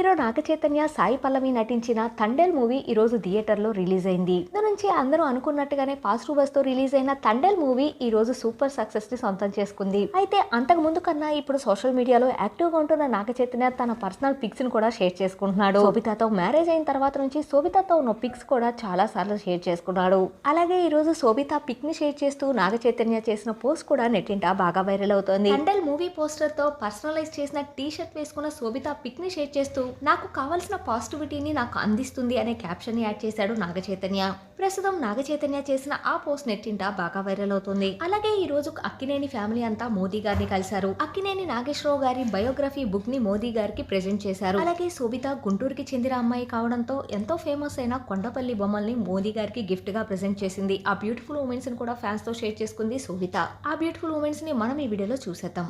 Hero Naga Chaitanya Sai Pallavi నటించిన Thandel movie ఈ రోజు రిలీజ్ అయింది ఇందు నుంచి అందరూ అనుకున్నట్టుగానే పాజిటివ్ బస్తో రిలీజ్ అయిన తండల్ మూవీ ఈ రోజు సూపర్ సక్సెస్ని సొంతం చేసుకుంది. అయితే అంతకు ముందు కన్నా ఇప్పుడు సోషల్ మీడియాలో యాక్టివ్గా ఉంటున్న నాగ చైతన్య తన పర్సనల్ పిక్స్ని కూడా షేర్ చేసుకుంటున్నాడు. శోభితతో మ్యారేజ్ అయిన తర్వాత నుంచి శోభితతో ఉన్న పిక్స్ కూడా చాలా సార్లు షేర్ చేసుకున్నాడు. అలాగే ఈ రోజు శోభిత పిక్ని షేర్ చేస్తూ నాగ చైతన్య చేసిన పోస్ట్ కూడా నెట్టింట బాగా వైరల్ అవుతోంది. తండల్ మూవీ పోస్టర్తో పర్సనలైజ్ చేసిన టీ షర్ట్ వేసుకున్న శోభిత పిక్ని షేర్ చేస్తూ నాకు కావాల్సిన పాజిటివిటీని నాకు అందిస్తుంది అనే క్యాప్షన్ యాడ్ చేశాడు నాగ చైతన్య ప్రస్తుతం నాగ చైతన్య చేసిన ఆ పోస్ట్ నెట్టింట బాగా వైరల్ అవుతుంది. అలాగే ఈ రోజు అక్కినేని ఫ్యామిలీ అంతా మోదీ గారిని కలిశారు. అక్కినేని నాగేశ్వరరావు గారి బయోగ్రఫీ బుక్ని మోదీ గారికి ప్రెజెంట్ చేశారు. అలాగే శోభిత గుంటూరుకి చెందిన అమ్మాయి కావడంతో ఎంతో ఫేమస్ అయిన కొండపల్లి బొమ్మల్ని మోదీ గారికి గిఫ్ట్గా ప్రెజెంట్ చేసింది. ఆ బ్యూటిఫుల్ ఉమెన్స్ని కూడా ఫ్యాన్స్తో షేర్ చేసుకుంది శోభిత. ఆ బ్యూటిఫుల్ ఉమెన్స్ని మనం ఈ వీడియోలో చూసేద్దాం.